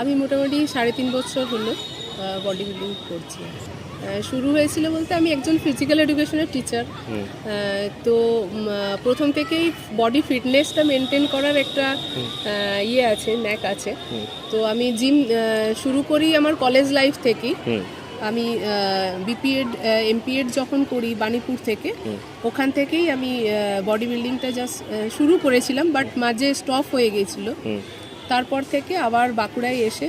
আমি মোটামুটি সাড়ে তিন বছর হলো বডি বিল্ডিং করছি। শুরু হয়েছিল বলতে আমি একজন ফিজিক্যাল এডুকেশনের টিচার তো প্রথম থেকেই বডি ফিটনেসটা মেনটেন করার একটা ইয়ে আছে ন্যাক আছে। তো আমি জিম শুরু করি আমার কলেজ লাইফ থেকেই। আমি বিপিএড এমপিএড যখন করি বাণীপুর থেকে ওখান থেকেই আমি বডি বিল্ডিংটা জাস্ট শুরু করেছিলাম বাট মাঝে স্টপ হয়ে গিয়েছিল। হুম। তারপর থেকে আবার বাঁকুড়ায় এসে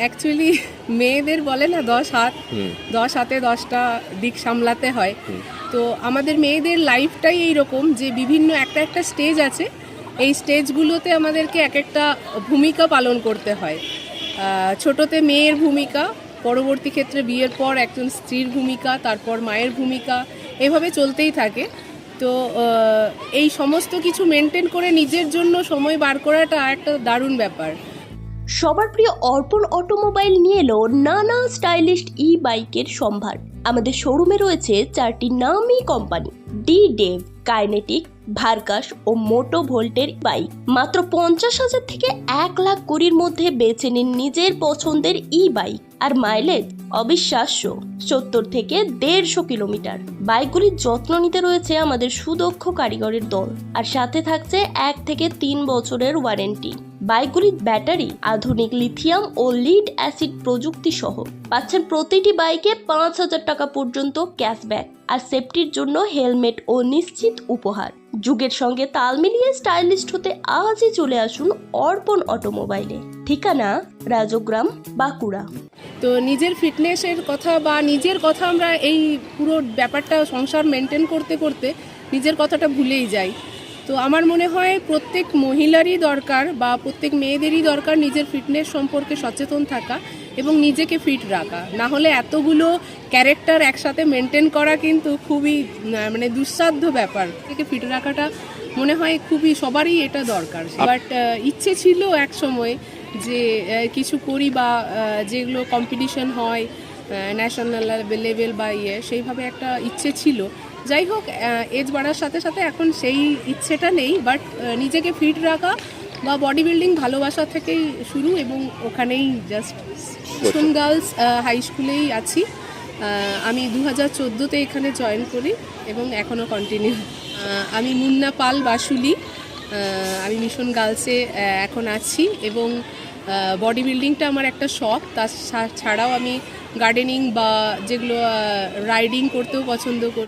অ্যাকচুয়ালি মেয়েদের বলে না দশ হাত। দশ হাতে দশটা দিক সামলাতে হয়। তো আমাদের মেয়েদের লাইফটাই এইরকম যে বিভিন্ন একটা একটা স্টেজ আছে। এই স্টেজগুলোতে আমাদেরকে এক একটা ভূমিকা পালন করতে হয়। ছোটতে মেয়ের ভূমিকা পরবর্তী ক্ষেত্রে বিয়ের পর একজন স্ত্রীর ভূমিকা তারপর মায়ের ভূমিকা এভাবে চলতেই থাকে। তো এই সমস্ত কিছু মেনটেন করে নিজের জন্য সময় বার করাটা একটা দারুণ ব্যাপার। সবার প্রিয় অর্পণ অটোমোবাইল নিয়ে এলো নানা স্টাইলিস্ট ই বাইকের সম্ভার। আমাদের শোরুমে রয়েছে চারটি নামি কোম্পানি ডি ডেভ কাইনেটিক ভার্কাস ও মোটো ভোল্টের বাইক মাত্র পঞ্চাশ হাজার থেকে এক লাখ কুড়ির মধ্যে বেছে নিন নিজের পছন্দের ই বাইক আর মাইলেজ অবিশ্বাস্য। সত্তর থেকে দেড়শো কিলোমিটার। বাইকগুলির যত্ন নিতে রয়েছে আমাদের সুদক্ষ কারিগরের দল। আর সাথে থাকছে এক থেকে তিন বছরের ওয়ারেন্টি বাইকগুলির ব্যাটারি, আধুনিক লিথিয়াম ও লিড অ্যাসিড প্রযুক্তি সহ পাচ্ছেন প্রতিটি বাইকে পাঁচ হাজার টাকা পর্যন্ত ক্যাশব্যাক আর সেফটির জন্য হেলমেট ও নিশ্চিত উপহার। যুগের সঙ্গে তাল মিলিয়ে স্টাইলিস্ট হতে আজই চলে আসুন অর্পণ অটোমোবাইলে। ঠিকানা, রাজগ্রাম, বাঁকুড়া। তো নিজের ফিটনেসের কথা বা নিজের কথা আমরা এই পুরো ব্যাপারটা সংসার মেনটেন করতে করতে নিজের কথাটা ভুলেই যাই। তো আমার মনে হয় প্রত্যেক মহিলারই দরকার বা প্রত্যেক মেয়েদেরই দরকার নিজের ফিটনেস সম্পর্কে সচেতন থাকা এবং নিজেকে ফিট রাখা। না হলে এতগুলো ক্যারেক্টার একসাথে মেনটেন করা কিন্তু খুবই মানে দুঃসাধ্য ব্যাপার। থেকে ফিট রাখাটা মনে হয় খুবই সবারই এটা দরকার। বাট ইচ্ছে ছিল এক সময় যে কিছু করি বা যেগুলো কম্পিটিশন হয় ন্যাশনাল লেভেল বা ইয়ে সেইভাবে একটা ইচ্ছে ছিল। যাই হোক এজ বাড়ার সাথে সাথে এখন সেই ইচ্ছেটা নেই বাট নিজেকে ফিট রাখা বা বডি বিল্ডিং ভালোবাসা থেকেই শুরু এবং ওখানেই জাস্ট স্কুল গার্লস হাই স্কুলেই আছি। আমি দু হাজার চোদ্দোতে এখানে জয়েন করি এবং এখনও কন্টিনিউ আমি মুন্না পাল বাসুলি। আমি মিশন গার্লসে এখন আছি এবং বডি বিল্ডিংটা আমার একটা শখ। তার ছা- ছাড়াও আমি গার্ডেনিং বা যেগুলো রাইডিং করতেও পছন্দ করি।